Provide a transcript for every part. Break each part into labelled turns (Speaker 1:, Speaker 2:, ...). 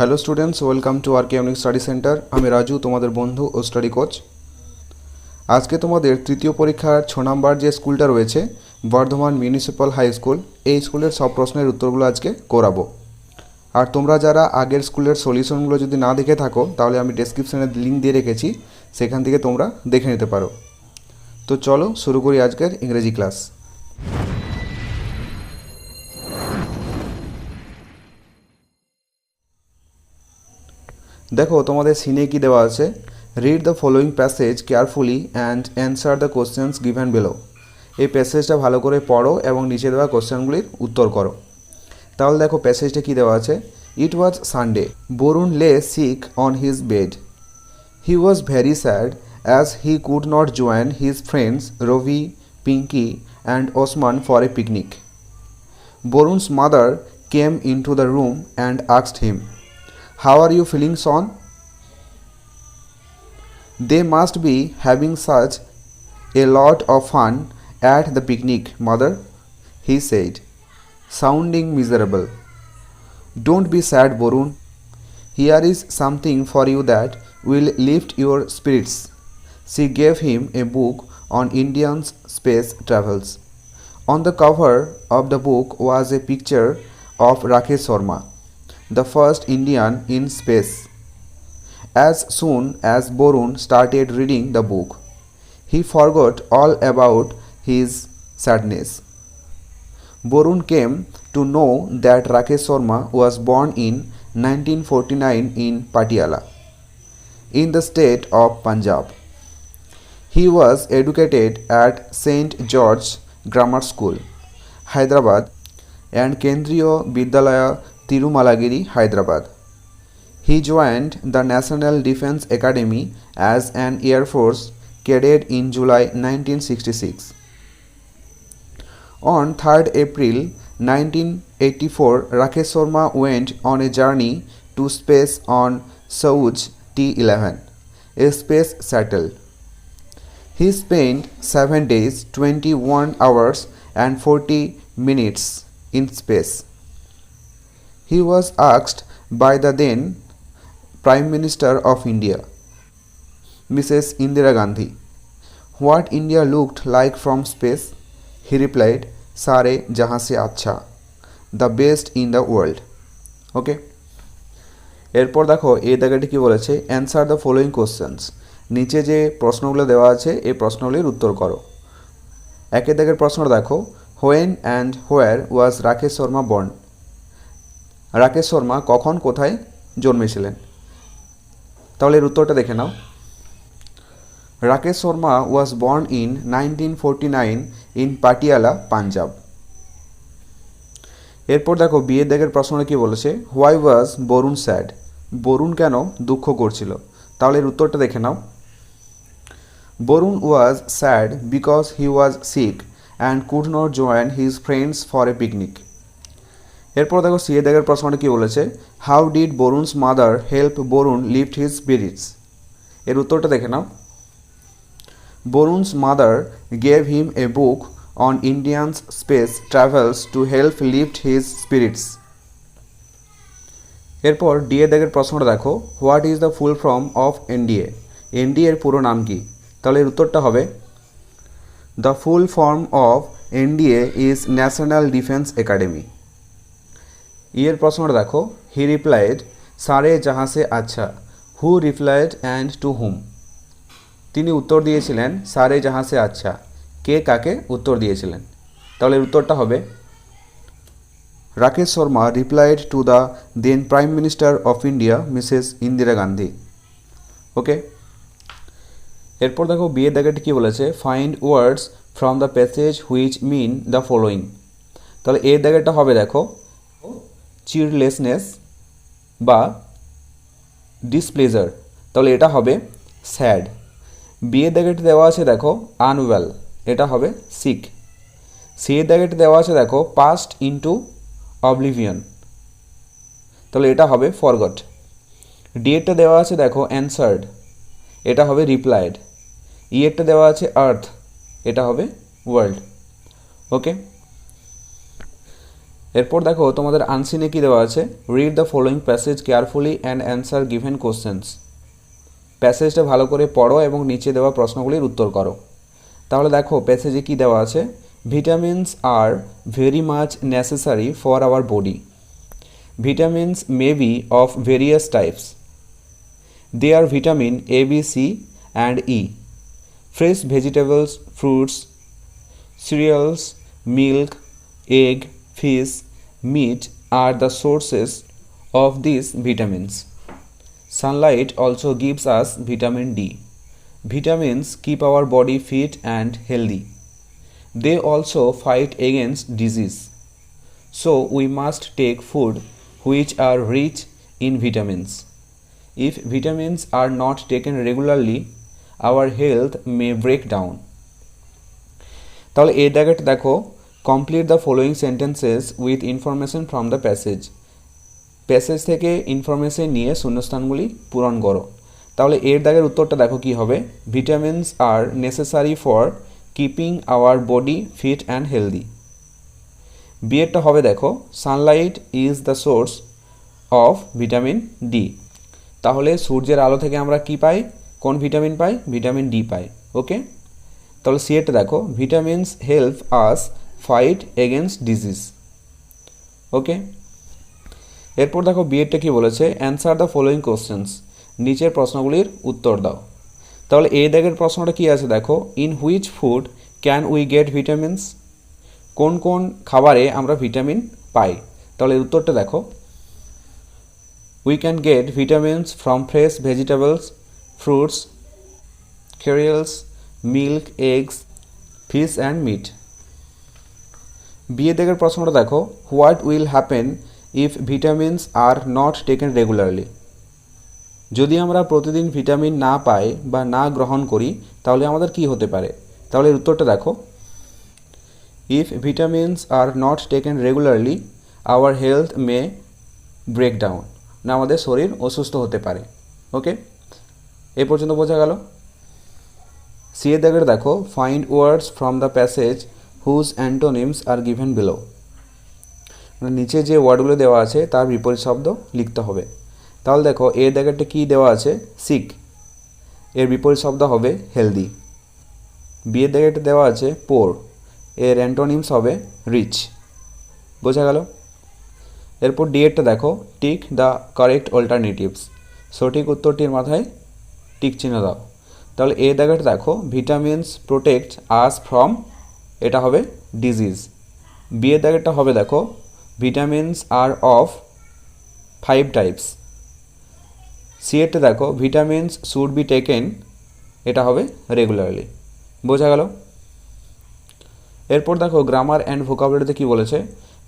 Speaker 1: Hello students welcome to R K unique study centre আমি রাজু, তোমাদের বন্ধু ও স্টাডি কোচ আজকে তোমাদের তৃতীয় পরীক্ষার ছ নম্বর যে স্কুলটা রয়েছে, বর্ধমান মিউনিসিপ্যাল হাই স্কুল এই স্কুলের সব প্রশ্নের উত্তরগুলো আজকে করাবো। আর তোমরা যারা আগের স্কুলের সলিউশনগুলো যদি না দেখে থাকো, তাহলে আমি ডেসক্রিপশানে লিঙ্ক দিয়ে রেখেছি, সেখান থেকে তোমরা দেখে নিতে পারো। তো চলো শুরু করি আজকের ইংরেজি ক্লাস দেখো তোমাদের সিনে কি দেওয়া আছে? Read the following passage carefully and answer the questions given below এই প্যাসেজটা ভালো করে পড়ো এবং নিচে দেওয়া কোশ্চেনগুলির উত্তর করো। তাহলে দেখো প্যাসেজটা কি দেওয়া আছে? ইট was Sunday Borun lay sick on his bed he was very sad as he could not join his friends Ravi Pinky and Osman for a picnic Borun's mother came into the room and asked him, How are you feeling, son? They must be having such a lot of fun at the picnic, mother, he said, sounding miserable. Don't be sad, Borun. Here is something for you that will lift your spirits. She gave him a book on Indians' space travels. On the cover of the book was a picture of Rakesh Sharma, the first Indian in space. As soon as Borun started reading the book, he forgot all about his sadness. Borun came to know that Rakesh Sharma was born in 1949 in Patiala, in the state of Punjab. He was educated at St. George Grammar School, Hyderabad, and Kendriya Vidyalaya Tirumalagiri, Hyderabad. He joined the National Defense Academy as an Air Force cadet in July 1966. On 3rd April 1984, Rakesh Sharma went on a journey to space on Soyuz T-11, a space shuttle. He spent 7 days, 21 hours, and 40 minutes in space. He was asked by the then Prime Minister of India, Mrs. Indira Gandhi, what India looked like from space. He replied, Sare jahan se acha, the best in the world. Okay এরপর দেখো এই দাগাটি কি বলেছে answer the following questions নিচে যে প্রশ্নগুলো দেওয়া আছে এই প্রশ্নগুলির উত্তর করো একের দাগের প্রশ্নটা দেখো when and where was Rakesh Sharma born Rakesh Sharma কখন কোথায় জন্মেছিলেন? তাহলে এর উত্তরটা দেখে নাও। Rakesh Sharma was born in nineteen forty nine in Patiala Punjab এরপর দেখো, বিয়ের দাগের প্রশ্নটা কী বলেছে? Why was Varun sad Varun কেন দুঃখ করছিল? তাহলে এর উত্তরটা দেখে নাও। Varun was sad because he was sick and could not join his friends for a picnic এরপর দেখো সিএ দাগের প্রশ্নটা কি বলেছে? How did Varun's mother help Varun lift his spirits এর উত্তরটা দেখে নাও। Varun's mother gave him a book on Indians space travels to help lift his spirits এরপর ডিএ দাগের প্রশ্নটা দেখো। What is the full form of NDA এনডিএর পুরো নাম কি? তাহলে এর উত্তরটা হবে the full form of NDA is national defence academy ইয়ের প্রশ্নটা দেখো হি রিপ্লাইড সারে জাহাসে আচ্ছা who replied and to whom তিনি উত্তর দিয়েছিলেন সারে জাহাসে আচ্ছা কে কাকে উত্তর দিয়েছিলেন তাহলে উত্তরটা হবে Rakesh Sharma replied to the then prime minister of India Mrs Indira Gandhi okay এরপর দেখো বিয়ের দাগেটি কী বলেছে find words from the passage which mean the following তাহলে এর দাগেরটা হবে দেখো চিরলেসনেস বা ডিসপ্লেজার তাহলে এটা হবে স্যাড বিয়ের দাগেটি দেওয়া আছে দেখো আনওয়েল এটা হবে সিক সি দাগেটি দেওয়া আছে দেখো পাস্ট ইন্টু অবলিভিয়ন তাহলে এটা হবে ফরগট ডি এরটা দেওয়া আছে দেখো অ্যান্সার্ড এটা হবে রিপ্লাইড ই এরটা দেওয়া আছে আর্থ এটা হবে ওয়ার্ল্ড ওকে এরপর দেখো তোমাদের আনসিনে কি দেওয়া আছে? Read the following passage carefully and answer given questions প্যাসেজটা ভালো করে পড়ো এবং নিচে দেওয়া প্রশ্নগুলির উত্তর করো। তাহলে দেখো প্যাসেজে কি দেওয়া আছে? Vitamins are very much necessary for our body vitamins may be of various types they are vitamin A B C and E fresh vegetables fruits cereals milk egg, fish, meat are the sources of these vitamins. Sunlight also gives us vitamin D. Vitamins keep our body fit and healthy. They also fight against disease. So we must take food which are rich in vitamins. If vitamins are not taken regularly, our health may break down. তাহলে এই দাগেটা দেখো complete the following sentences with information from the passage passage থেকে information নিয়ে শূন্যস্থানগুলি পূরণ করো। তাহলে এর দাগের উত্তরটা দেখো কি হবে। Vitamins are necessary for keeping our body fit and healthy বিয়েরটা হবে দেখো sunlight is the source of vitamin D তাহলে সূর্যের আলো থেকে আমরা কি পাই? কোন ভিটামিন পাই? ভিটামিন ডি পাই। ওকে তাহলে সি এটা দেখো vitamins help us fight against disease okay এরপর দেখো বিএডটা কি বলেছে? অ্যান্সার দ্য ফলোয়িং কোশ্চেন্স নিচের প্রশ্নগুলির উত্তর দাও। তাহলে এই দাগের প্রশ্নটা কি আছে দেখো? In which food can we get vitamins কোন কোন খাবারে আমরা ভিটামিন পাই? তাহলে উত্তরটা দেখো। We can get vitamins from fresh vegetables fruits cereals, milk eggs fish and meat বিয়ে দেখের প্রশ্নটা দেখো, what will happen if vitamins are not taken regularly? যদি আমরা প্রতিদিন ভিটামিন না পাই বা না গ্রহণ করি, তাহলে আমাদের কি হতে পারে? তাহলে এর উত্তরটা দেখো। If vitamins are not taken regularly, our health may break down না, আমাদের শরীর অসুস্থ হতে পারে। ওকে? এ পর্যন্ত বোঝা গেল। সি এর দাগের দেখো, find words from the passage whose antonyms are given below মানে নিচে যে ওয়ার্ডগুলো দেওয়া আছে, তার বিপরীত শব্দ লিখতে হবে। তাহলে দেখো এ দাগেরটা কী দেওয়া আছে? সিক এর বিপরীত শব্দ হবে হেলদি বিয়ের দাগেরটা দেওয়া আছে পোর এর অ্যান্টোনিমস হবে রিচ বোঝা গেল? এরপর ডিএডটা দেখো টিক দ্য কারেক্ট অল্টারনেটিভস সঠিক উত্তরটির মাথায় টিক চিহ্ন দাও। তাহলে এ দাগেটা দেখো ভিটামিনস প্রোটেক্ট আস ফ্রম এটা হবে ডিজিজ বি এর দাগেরটা হবে দেখো vitamins are of five types C এরটা দেখো ভিটামিনস শুড বি টেকেন এটা হবে রেগুলারলি বোঝা গেল? এরপর দেখো গ্রামার অ্যান্ড ভোকাবুলারিতে কী বলেছে?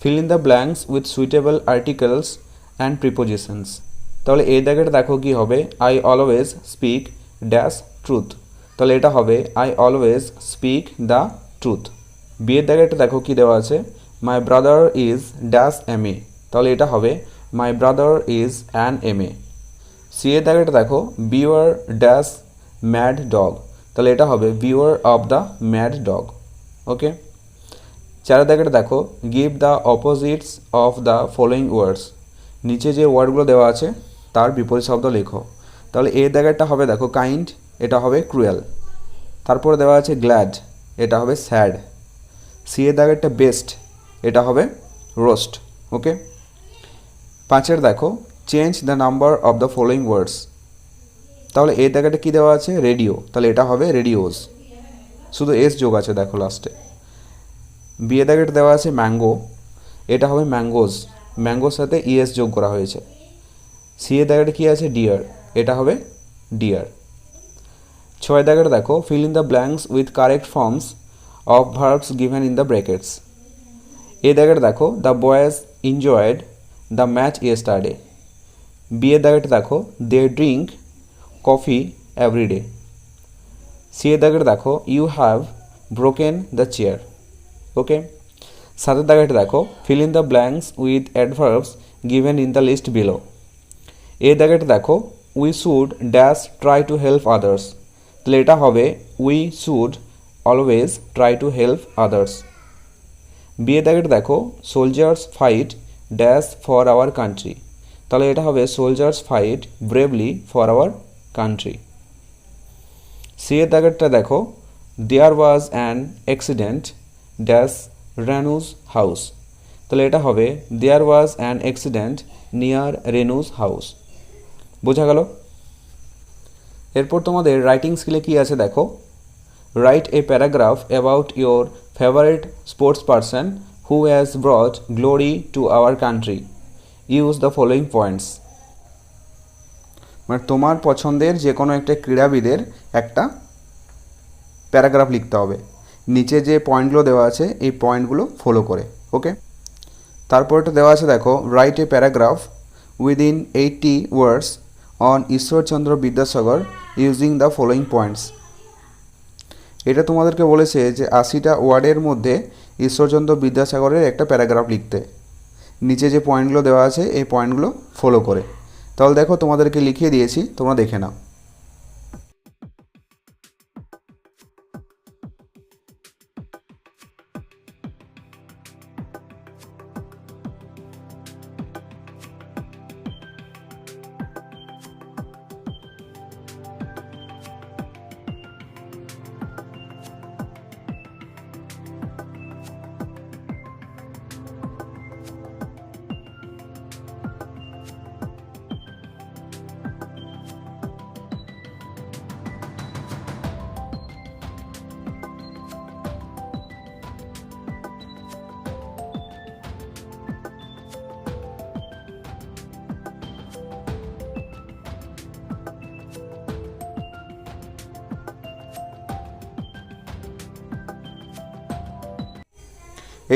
Speaker 1: Fill in the blanks with suitable articles and prepositions তাহলে এই দাগেটা দেখো কি হবে? I always speak dash truth তাহলে এটা হবে I always speak the truth বিয়ের দাগেটা দেখো কি দেওয়া আছে? My brother is dash M A তাহলে এটা হবে my brother is an M A C এর দাগেটা দেখো বিওয়ার ড্যাশ ম্যাড ডগ তাহলে এটা হবে beware of the mad dog okay? চার দাগেটা দেখো give the opposites of the following words নিচে যে ওয়ার্ডগুলো দেওয়া আছে, তার বিপরীত শব্দ লেখো। তাহলে এ দাগেরটা হবে দেখো কাইন্ড এটা হবে ক্রুয়েল তারপরে দেওয়া আছে গ্ল্যাড এটা হবে স্যাড সি এর দাগেরটা বেস্ট এটা হবে রোস্ট ওকে পাঁচের দেখো change the number of the following words তাহলে এই দাগেটা কী দেওয়া আছে? রেডিও তাহলে এটা হবে রেডিওস শুধু এস যোগ আছে দেখো লাস্টে বিয়ে দাগেট দেওয়া আছে ম্যাঙ্গো এটা হবে ম্যাঙ্গোজ ম্যাঙ্গোর সাথে ইএস যোগ করা হয়েছে। সি এ কী আছে? ডিয়ার এটা হবে ডিয়ার ছয় দাগেটে দেখো fill in the blanks with correct forms of verbs given in the brackets A দাগেটে দেখো the boys enjoyed the match yesterday B এর দাগেটে দেখো they drink coffee everyday C এর দাগেটে দেখো you have broken the chair okay সাতের দাগেটে দেখো fill in the blanks with adverbs given in the list below A দাগেটে দেখো we should dash try to help others তাহলে এটা হবে we should always try to help others বিয়ে দাগেটা দেখো soldiers fight dash for our country তাহলে এটা হবে soldiers fight bravely for our country C এর দাগেরটা দেখো there was an accident dash Renu's house তাহলে এটা হবে there was an accident near Renu's house বোঝা গেল? এরপর তোমাদের রাইটিং স্কিলে কি আছে দেখো? Write a paragraph about your favourite sports person who has brought glory to our country use the following points মানে তোমার পছন্দের যে কোনো একটা ক্রীড়াবিদের একটা প্যারাগ্রাফ লিখতে হবে। নিচে যে পয়েন্টগুলো দেওয়া আছে, এই পয়েন্টগুলো ফলো করে ওকে তারপরটা দেওয়া আছে দেখো write a paragraph within eighty words on Ishwarchandra Vidyasagar using the following points এটা তোমাদেরকে বলেছে যে আশিটা ওয়ার্ডের মধ্যে ঈশ্বরচন্দ্র বিদ্যাসাগরের একটা প্যারাগ্রাফ লিখতে। নিচে যে পয়েন্টগুলো দেওয়া আছে, এই পয়েন্টগুলো ফলো করে। তাহলে দেখো তোমাদেরকে লিখিয়ে দিয়েছি, তোমরা দেখে নাও।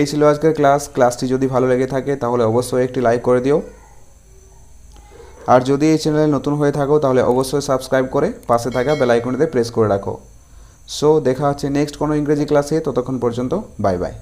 Speaker 1: এই ছিল আজকের ক্লাস। ক্লাসটি যদি ভালো লেগে থাকে, তাহলে অবশ্যই একটি লাইক করে দিও। আর যদি এই চ্যানেলে নতুন হয়ে থাকো, তাহলে অবশ্যই সাবস্ক্রাইব করে পাশে থাকা বেল আইকনটিতে প্রেস করে রাখো। সো দেখা হচ্ছে নেক্সট কোনো ইংরেজি ক্লাসে। ততক্ষণ পর্যন্ত বাই বাই